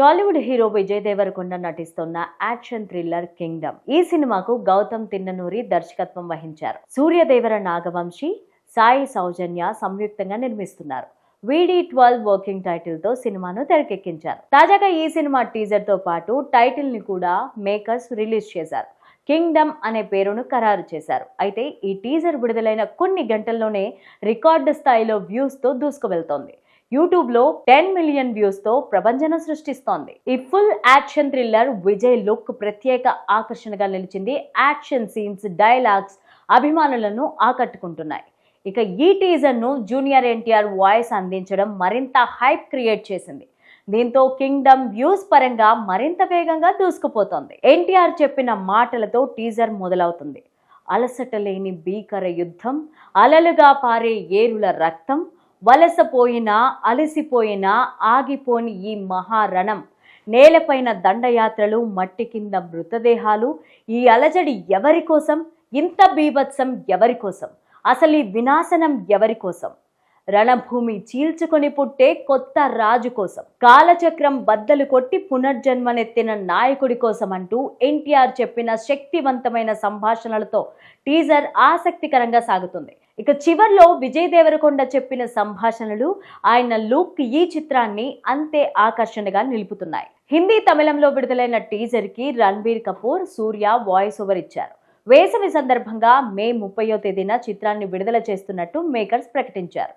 Tollywood hero Vijay Devarakonda నటిస్తున్న action thriller Kingdom. ఈ సినిమాకు గౌతమ్ తిన్ననూరి దర్శకత్వం వహించారు. సూర్యదేవర నాగవంశి సాయి సౌజన్య సంయుక్తంగా నిర్మిస్తున్నారు. వీడి ట్వెల్వ్ వర్కింగ్ టైటిల్తో సినిమాను తెరకెక్కించారు. తాజాగా ఈ సినిమా టీజర్తో పాటు టైటిల్ని కూడా మేకర్స్ రిలీజ్ చేశారు. కింగ్డమ్ అనే పేరును ఖరారు చేశారు. అయితే ఈ టీజర్ విడుదలైన కొన్ని గంటల్లోనే రికార్డు స్థాయిలో వ్యూస్తో దూసుకువెళ్తోంది. యూట్యూబ్లో టెన్ మిలియన్ వ్యూస్తో ప్రభంజనం సృష్టిస్తోంది. ఈ full action thriller Vijay look ప్రత్యేక ఆకర్షణగా నిలిచింది. యాక్షన్ సీన్స్ డైలాగ్స్ అభిమానులను ఆకట్టుకుంటున్నాయి. ఇక ఈ టీజర్ను జూనియర్ ఎన్టీఆర్ వాయిస్ అందించడం మరింత హైప్ క్రియేట్ చేసింది. దీంతో కింగ్డమ్ వ్యూస్ పరంగా మరింత వేగంగా దూసుకుపోతోంది. ఎన్టీఆర్ చెప్పిన మాటలతో టీజర్ మొదలవుతుంది. అలసట లేని భీకర యుద్ధం అలలుగా పారే ఏరుల రక్తం వలసపోయినా అలసిపోయినా ఆగిపోని ఈ మహారణం. నేలపైన దండయాత్రలు మట్టి కింద మృతదేహాలు. ఈ అలజడి ఎవరి కోసం? ఇంత బీభత్సం ఎవరి కోసం? అసలు ఈ వినాశనం ఎవరి కోసం? రణభూమి చీల్చుకొని పుట్టే కొత్త రాజు కోసం. కాలచక్రం బద్దలు కొట్టి పునర్జన్మనెత్తిన నాయకుడి కోసం అంటూ ఎన్టీఆర్ చెప్పిన శక్తివంతమైన సంభాషణలతో టీజర్ ఆసక్తికరంగా సాగుతుంది. ఇక చివర్లో విజయ్ దేవరకొండ చెప్పిన సంభాషణలు ఆయన లుక్ ఈ చిత్రాన్ని అంతే ఆకర్షణగా నిలుపుతున్నాయి. హిందీ తమిళంలో విడుదలైన టీజర్కి రణబీర్ కపూర్ సూర్య వాయిస్ ఓవర్ ఇచ్చారు. వేసవి సందర్భంగా మే ముప్పయో తేదీన చిత్రాన్ని విడుదల చేస్తున్నట్టు మేకర్స్ ప్రకటించారు.